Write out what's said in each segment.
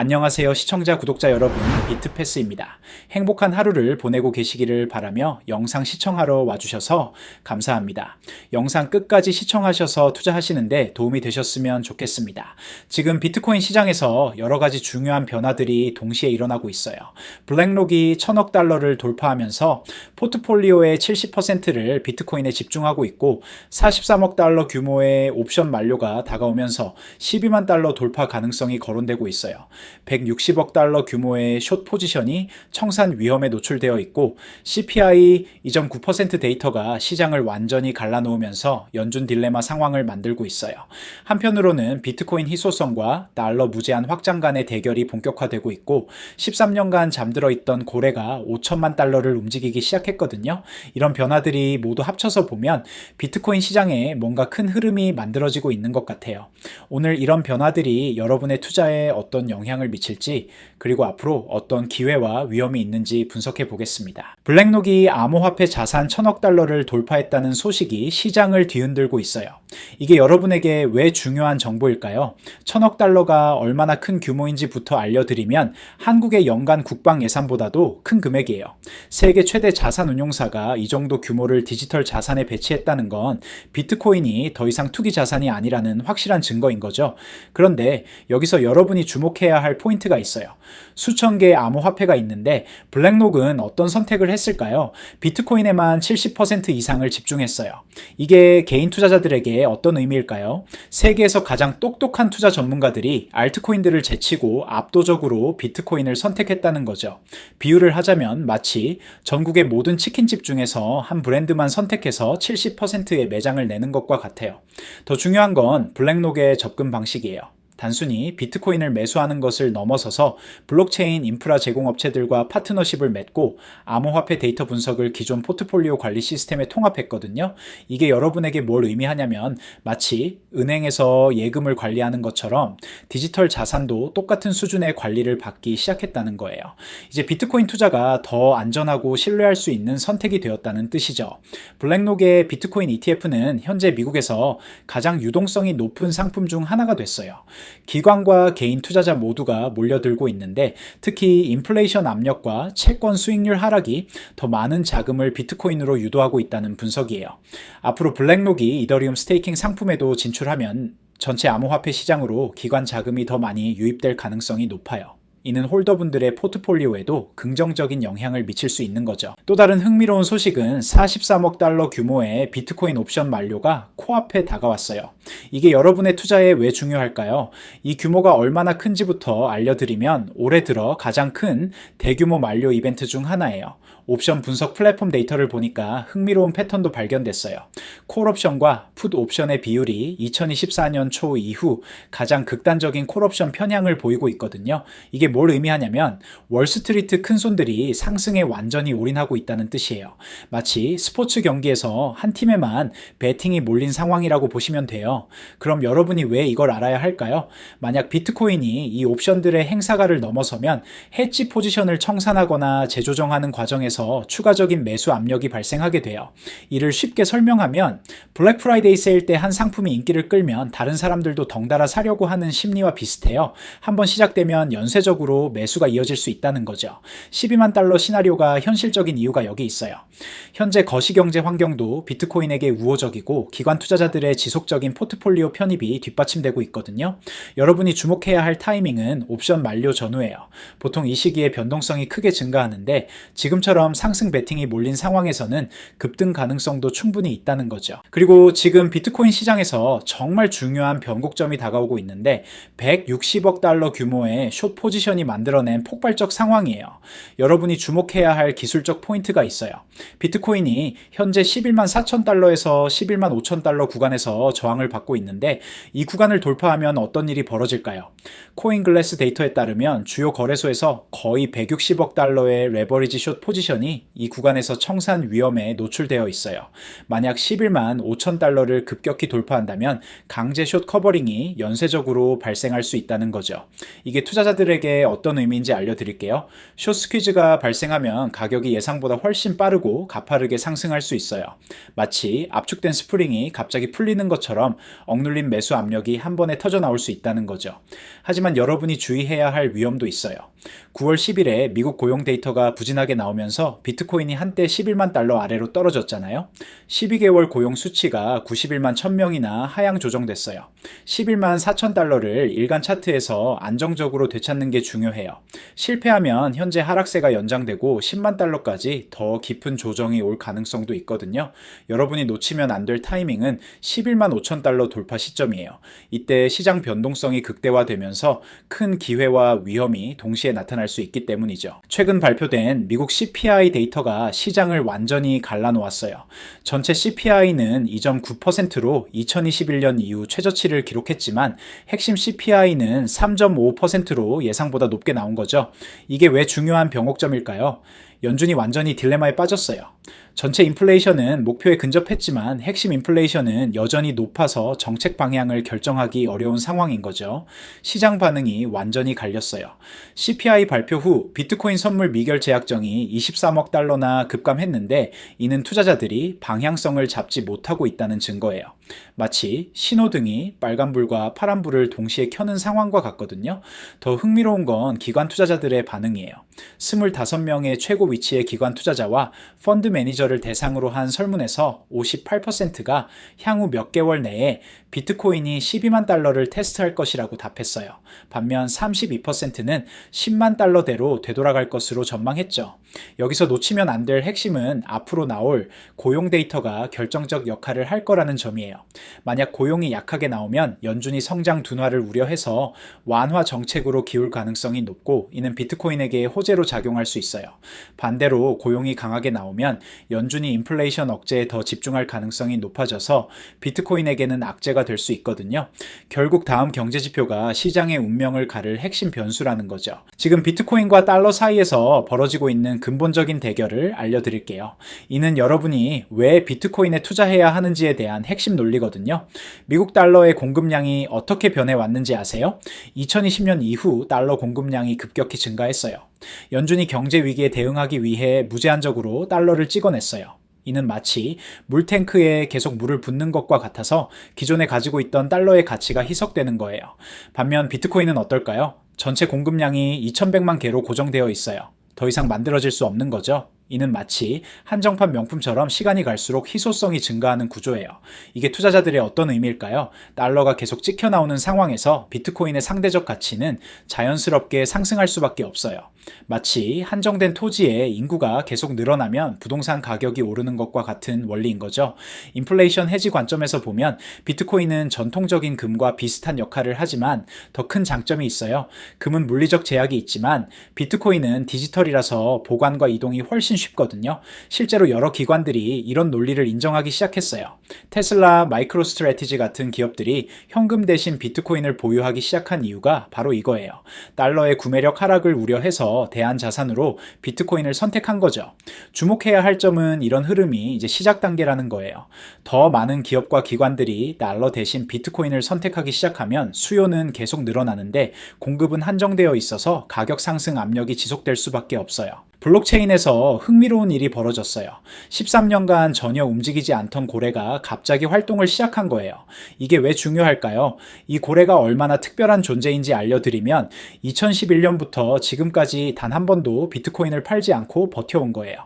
안녕하세요 시청자 구독자 여러분 비트패스입니다. 행복한 하루를 보내고 계시기를 바라며 영상 시청하러 와주셔서 감사합니다. 영상 끝까지 시청하셔서 투자하시는데 도움이 되셨으면 좋겠습니다. 지금 비트코인 시장에서 여러 가지 중요한 변화들이 동시에 일어나고 있어요. 블랙록이 천억 달러를 돌파하면서 포트폴리오의 70%를 비트코인에 집중하고 있고 43억 달러 규모의 옵션 만료가 다가오면서 12만 달러 돌파 가능성이 거론되고 있어요. 160억 달러 규모의 숏 포지션이 청산 위험에 노출되어 있고 CPI 2.9% 데이터가 시장을 완전히 갈라놓으면서 연준 딜레마 상황을 만들고 있어요. 한편으로는 비트코인 희소성과 달러 무제한 확장 간의 대결이 본격화되고 있고 13년간 잠들어 있던 고래가 5천만 달러를 움직이기 시작했거든요. 이런 변화들이 모두 합쳐서 보면 비트코인 시장에 뭔가 큰 흐름이 만들어지고 있는 것 같아요. 오늘 이런 변화들이 여러분의 투자에 어떤 영향을 미칠지 그리고 앞으로 어떤 기회와 위험이 있는지 분석해 보겠습니다. 블랙록이 암호화폐 자산 천억 달러를 돌파했다는 소식이 시장을 뒤흔들고 있어요. 이게 여러분에게 왜 중요한 정보일까요? 천억 달러가 얼마나 큰 규모인지부터 알려드리면 한국의 연간 국방 예산보다도 큰 금액이에요. 세계 최대 자산 운용사가 이 정도 규모를 디지털 자산에 배치했다는 건 비트코인이 더 이상 투기 자산이 아니라는 확실한 증거인 거죠. 그런데 여기서 여러분이 주목해야 할 포인트가 있어요. 수천 개의 암호화폐가 있는데 블랙록은 어떤 선택을 했을까요? 비트코인에만 70% 이상을 집중했어요. 이게 개인 투자자들에게 어떤 의미일까요? 세계에서 가장 똑똑한 투자 전문가들이 알트코인들을 제치고 압도적으로 비트코인을 선택했다는 거죠. 비유를 하자면 마치 전국의 모든 치킨집 중에서 한 브랜드만 선택해서 70%의 매장을 내는 것과 같아요. 더 중요한 건 블랙록의 접근 방식이에요. 단순히 비트코인을 매수하는 것을 넘어서서 블록체인 인프라 제공업체들과 파트너십을 맺고 암호화폐 데이터 분석을 기존 포트폴리오 관리 시스템에 통합했거든요. 이게 여러분에게 뭘 의미하냐면 마치 은행에서 예금을 관리하는 것처럼 디지털 자산도 똑같은 수준의 관리를 받기 시작했다는 거예요. 이제 비트코인 투자가 더 안전하고 신뢰할 수 있는 선택이 되었다는 뜻이죠. 블랙록의 비트코인 ETF는 현재 미국에서 가장 유동성이 높은 상품 중 하나가 됐어요. 기관과 개인 투자자 모두가 몰려들고 있는데 특히 인플레이션 압력과 채권 수익률 하락이 더 많은 자금을 비트코인으로 유도하고 있다는 분석이에요. 앞으로 블랙록이 이더리움 스테이킹 상품에도 진출하면 전체 암호화폐 시장으로 기관 자금이 더 많이 유입될 가능성이 높아요. 이는 홀더분들의 포트폴리오에도 긍정적인 영향을 미칠 수 있는 거죠. 또 다른 흥미로운 소식은 43억 달러 규모의 비트코인 옵션 만료가 코앞에 다가왔어요. 이게 여러분의 투자에 왜 중요할까요? 이 규모가 얼마나 큰지부터 알려드리면 올해 들어 가장 큰 대규모 만료 이벤트 중 하나예요. 옵션 분석 플랫폼 데이터를 보니까 흥미로운 패턴도 발견됐어요. 콜 옵션과 풋 옵션의 비율이 2024년 초 이후 가장 극단적인 콜 옵션 편향을 보이고 있거든요. 이게 뭘 의미하냐면 월스트리트 큰손들이 상승에 완전히 올인하고 있다는 뜻이에요. 마치 스포츠 경기에서 한 팀에만 베팅이 몰린 상황이라고 보시면 돼요. 그럼 여러분이 왜 이걸 알아야 할까요? 만약 비트코인이 이 옵션들의 행사가를 넘어서면 해지 포지션을 청산하거나 재조정하는 과정에서 추가적인 매수 압력이 발생하게 돼요. 이를 쉽게 설명하면 블랙 프라이데이 세일 때 한 상품이 인기를 끌면 다른 사람들도 덩달아 사려고 하는 심리와 비슷해요. 한번 시작되면 연쇄적으로 매수가 이어질 수 있다는 거죠. 12만 달러 시나리오가 현실적인 이유가 여기 있어요. 현재 거시경제 환경도 비트코인에게 우호적이고 기관 투자자들의 지속적인 포트폴리오 편입이 뒷받침되고 있거든요. 여러분이 주목해야 할 타이밍은 옵션 만료 전후예요. 보통 이 시기에 변동성이 크게 증가하는데 지금처럼 상승 베팅이 몰린 상황에서는 급등 가능성도 충분히 있다는 거죠. 그리고 지금 비트코인 시장에서 정말 중요한 변곡점이 다가오고 있는데 160억 달러 규모의 숏 포지션이 만들어낸 폭발적 상황이에요. 여러분이 주목해야 할 기술적 포인트가 있어요. 비트코인이 현재 11만 4천 달러에서 11만 5천 달러 구간에서 저항을 받고 있는데 이 구간을 돌파하면 어떤 일이 벌어질까요? 코인글래스 데이터에 따르면 주요 거래소에서 거의 160억 달러의 레버리지 숏 포지션 이 이 구간에서 청산 위험에 노출되어 있어요. 만약 11만 5천 달러를 급격히 돌파한다면 강제 숏 커버링이 연쇄적으로 발생할 수 있다는 거죠. 이게 투자자들에게 게 어떤 의미인지 알려드릴게요. 쇼스퀴즈가 발생하면 가격이 예상보다 훨씬 빠르고 가파르게 상승할 수 있어요. 마치 압축된 스프링이 갑자기 풀리는 것처럼 억눌린 매수 압력이 한 번에 터져 나올 수 있다는 거죠. 하지만 여러분이 주의해야 할 위험도 있어요. 9월 10일에 미국 고용 데이터가 부진하게 나오면서 비트코인이 한때 11만 달러 아래로 떨어졌잖아요. 12개월 고용 수치가 91만 1000명이나 하향 조정됐어요. 11만 4천 달러를 일간 차트에서 안정적으로 되찾는 게 중요해요. 실패하면 현재 하락세가 연장되고 10만 달러까지 더 깊은 조정이 올 가능성도 있거든요. 여러분이 놓치면 안 될 타이밍은 11만 5천 달러 돌파 시점이에요. 이때 시장 변동성이 극대화되면서 큰 기회와 위험이 동시에 나타날 수 있기 때문이죠. 최근 발표된 미국 CPI 데이터가 시장을 완전히 갈라놓았어요. 전체 CPI는 2.9%로 2021년 이후 최저치를 기록했지만 핵심 CPI는 3.5%로 예상보다 높게 나온 거죠. 이게 왜 중요한 병목점일까요? 연준이 완전히 딜레마에 빠졌어요. 전체 인플레이션은 목표에 근접했지만 핵심 인플레이션은 여전히 높아서 정책 방향을 결정하기 어려운 상황인 거죠. 시장 반응이 완전히 갈렸어요. CPI 발표 후 비트코인 선물 미결 제약정이 23억 달러나 급감했는데 이는 투자자들이 방향성을 잡지 못하고 있다는 증거예요. 마치 신호등이 빨간불과 파란불을 동시에 켜는 상황과 같거든요. 더 흥미로운 건 기관 투자자들의 반응이에요. 25명의 최고 위치의 기관 투자자와 펀드 매니저를 대상으로 한 설문에서 58%가 향후 몇 개월 내에 비트코인이 12만 달러를 테스트할 것이라고 답했어요. 반면 32%는 10만 달러대로 되돌아갈 것으로 전망했죠. 여기서 놓치면 안 될 핵심은 앞으로 나올 고용 데이터가 결정적 역할을 할 거라는 점이에요. 만약 고용이 약하게 나오면 연준이 성장 둔화를 우려해서 완화 정책으로 기울 가능성이 높고 이는 비트코인에게 호재로 작용할 수 있어요. 반대로 고용이 강하게 나오면 연준이 인플레이션 억제에 더 집중할 가능성이 높아져서 비트코인에게는 악재가 될 수 있거든요. 결국 다음 경제 지표가 시장의 운명을 가를 핵심 변수라는 거죠. 지금 비트코인과 달러 사이에서 벌어지고 있는 근본적인 대결을 알려드릴게요. 이는 여러분이 왜 비트코인에 투자해야 하는지에 대한 핵심 논 리거든요. 미국 달러의 공급량이 어떻게 변해왔는지 아세요? 2020년 이후 달러 공급량이 급격히 증가했어요. 연준이 경제 위기에 대응하기 위해 무제한적으로 달러를 찍어냈어요. 이는 마치 물탱크에 계속 물을 붓는 것과 같아서 기존에 가지고 있던 달러의 가치가 희석되는 거예요. 반면 비트코인은 어떨까요? 전체 공급량이 2100만 개로 고정되어 있어요. 더 이상 만들어질 수 없는 거죠. 이는 마치 한정판 명품처럼 시간이 갈수록 희소성이 증가하는 구조예요. 이게 투자자들의 어떤 의미일까요? 달러가 계속 찍혀 나오는 상황에서 비트코인의 상대적 가치는 자연스럽게 상승할 수밖에 없어요. 마치 한정된 토지에 인구가 계속 늘어나면 부동산 가격이 오르는 것과 같은 원리인 거죠. 인플레이션 해지 관점에서 보면 비트코인은 전통적인 금과 비슷한 역할을 하지만 더 큰 장점이 있어요. 금은 물리적 제약이 있지만 비트코인은 디지털이라서 보관과 이동이 훨씬 쉽거든요. 실제로 여러 기관들이 이런 논리를 인정하기 시작했어요. 테슬라, 마이크로 스트래티지 같은 기업들이 현금 대신 비트코인을 보유하기 시작한 이유가 바로 이거예요. 달러의 구매력 하락을 우려해서 대안 자산으로 비트코인을 선택한 거죠. 주목해야 할 점은 이런 흐름이 이제 시작 단계라는 거예요. 더 많은 기업과 기관들이 달러 대신 비트코인을 선택하기 시작하면 수요는 계속 늘어나는데 공급은 한정되어 있어서 가격 상승 압력이 지속될 수밖에 없어요. 블록체인에서 흥미로운 일이 벌어졌어요. 13년간 전혀 움직이지 않던 고래가 갑자기 활동을 시작한 거예요. 이게 왜 중요할까요? 이 고래가 얼마나 특별한 존재인지 알려드리면 2011년부터 지금까지 단 한 번도 비트코인을 팔지 않고 버텨온 거예요.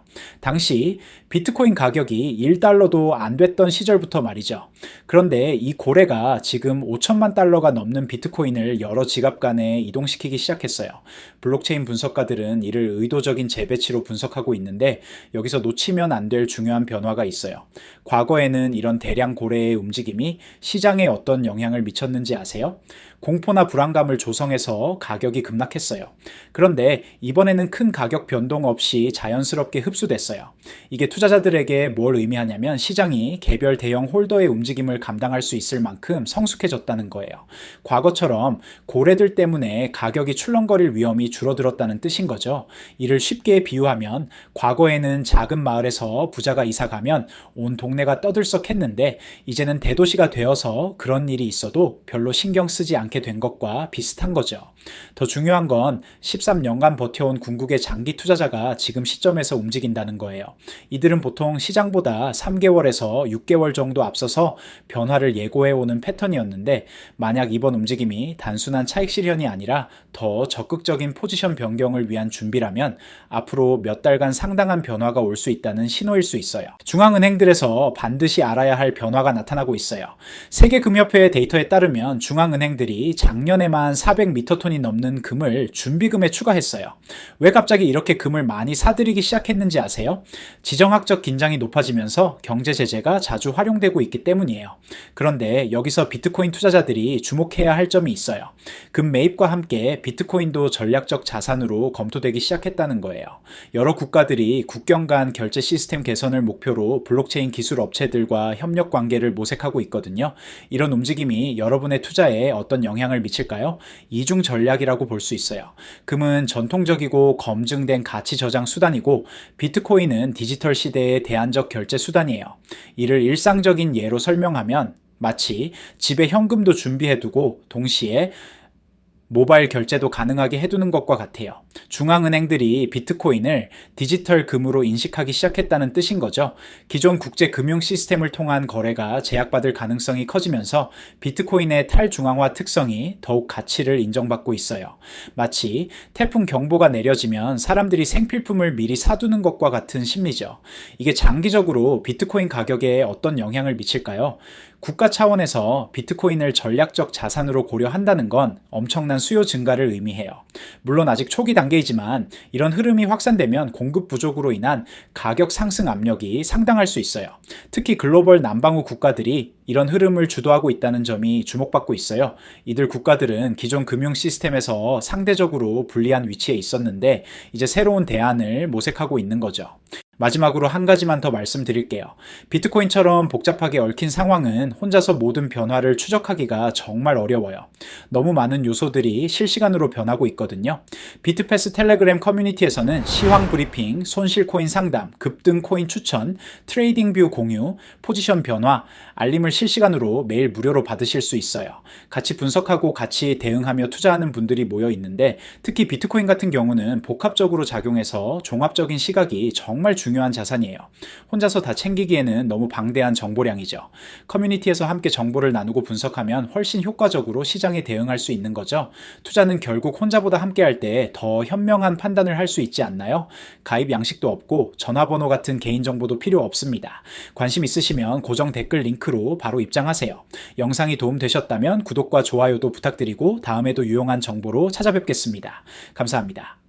당시 비트코인 가격이 1달러도 안 됐던 시절부터 말이죠. 그런데 이 고래가 지금 5천만 달러가 넘는 비트코인을 여러 지갑 간에 이동시키기 시작했어요. 블록체인 분석가들은 이를 의도적인 재배치로 분석하고 있는데 여기서 놓치면 안 될 중요한 변화가 있어요. 과거에는 이런 대량 고래의 움직임이 시장에 어떤 영향을 미쳤는지 아세요? 공포나 불안감을 조성해서 가격이 급락했어요. 그런데 이번에는 큰 가격 변동 없이 자연스럽게 흡수됐어요. 이게 투자자들에게 뭘 의미하냐면 시장이 개별 대형 홀더의 움직임을 감당할 수 있을 만큼 성숙해졌다는 거예요. 과거처럼 고래들 때문에 가격이 출렁거릴 위험이 줄어들었다는 뜻인 거죠. 이를 쉽게 시기에 비유하면 과거에는 작은 마을에서 부자가 이사 가면 온 동네가 떠들썩했는데 이제는 대도시가 되어서 그런 일이 있어도 별로 신경 쓰지 않게 된 것과 비슷한 거죠. 더 중요한 건 13년간 버텨온 궁극의 장기 투자자가 지금 시점에서 움직인다는 거예요. 이들은 보통 시장보다 3개월에서 6개월 정도 앞서서 변화를 예고해오는 패턴이었는데 만약 이번 움직임이 단순한 차익 실현이 아니라 더 적극적인 포지션 변경을 위한 준비라면 앞 으로 몇 달간 상당한 변화가 올 수 있다는 신호일 수 있어요. 중앙은행들에서 반드시 알아야 할 변화가 나타나고 있어요. 세계금협회의 데이터에 따르면 중앙은행들이 작년에만 400미터톤이 넘는 금을 준비금에 추가했어요. 왜 갑자기 이렇게 금을 많이 사들이기 시작했는지 아세요? 지정학적 긴장이 높아지면서 경제 제재가 자주 활용되고 있기 때문이에요. 그런데 여기서 비트코인 투자자들이 주목해야 할 점이 있어요. 금 매입과 함께 비트코인도 전략적 자산으로 검토되기 시작했다는 거예요. 여러 국가들이 국경 간 결제 시스템 개선을 목표로 블록체인 기술 업체들과 협력 관계를 모색하고 있거든요. 이런 움직임이 여러분의 투자에 어떤 영향을 미칠까요? 이중 전략이라고 볼 수 있어요. 금은 전통적이고 검증된 가치 저장 수단이고 비트코인은 디지털 시대의 대안적 결제 수단이에요. 이를 일상적인 예로 설명하면 마치 집에 현금도 준비해두고 동시에 모바일 결제도 가능하게 해두는 것과 같아요. 중앙은행들이 비트코인을 디지털 금으로 인식하기 시작했다는 뜻인 거죠. 기존 국제 금융 시스템을 통한 거래가 제약받을 가능성이 커지면서 비트코인의 탈중앙화 특성이 더욱 가치를 인정받고 있어요. 마치 태풍 경보가 내려지면 사람들이 생필품을 미리 사두는 것과 같은 심리죠. 이게 장기적으로 비트코인 가격에 어떤 영향을 미칠까요? 국가 차원에서 비트코인을 전략적 자산으로 고려한다는 건 엄청난 수요 증가를 의미해요. 물론 아직 초기 단 계이지만 이런 흐름이 확산되면 공급 부족으로 인한 가격 상승 압력이 상당할 수 있어요. 특히 글로벌 남방구 국가들이 이런 흐름을 주도하고 있다는 점이 주목받고 있어요. 이들 국가들은 기존 금융 시스템에서 상대적으로 불리한 위치에 있었는데 이제 새로운 대안을 모색하고 있는 거죠. 마지막으로 한 가지만 더 말씀드릴게요. 비트코인처럼 복잡하게 얽힌 상황은 혼자서 모든 변화를 추적하기가 정말 어려워요. 너무 많은 요소들이 실시간으로 변하고 있거든요. 비트패스 텔레그램 커뮤니티에서는 시황 브리핑, 손실 코인 상담, 급등 코인 추천, 트레이딩 뷰 공유, 포지션 변화, 알림을 실시간으로 매일 무료로 받으실 수 있어요. 같이 분석하고 같이 대응하며 투자하는 분들이 모여 있는데 특히 비트코인 같은 경우는 복합적으로 작용해서 종합적인 시각이 정말 중요한 자산이에요. 혼자서 다 챙기기에는 너무 방대한 정보량이죠. 커뮤니티에서 함께 정보를 나누고 분석하면 훨씬 효과적으로 시장에 대응할 수 있는 거죠. 투자는 결국 혼자보다 함께 할 때 더 현명한 판단을 할 수 있지 않나요? 가입 양식도 없고 전화번호 같은 개인정보도 필요 없습니다. 관심 있으시면 고정 댓글 링크로 바로 입장하세요. 영상이 도움되셨다면 구독과 좋아요도 부탁드리고 다음에도 유용한 정보로 찾아뵙겠습니다. 감사합니다.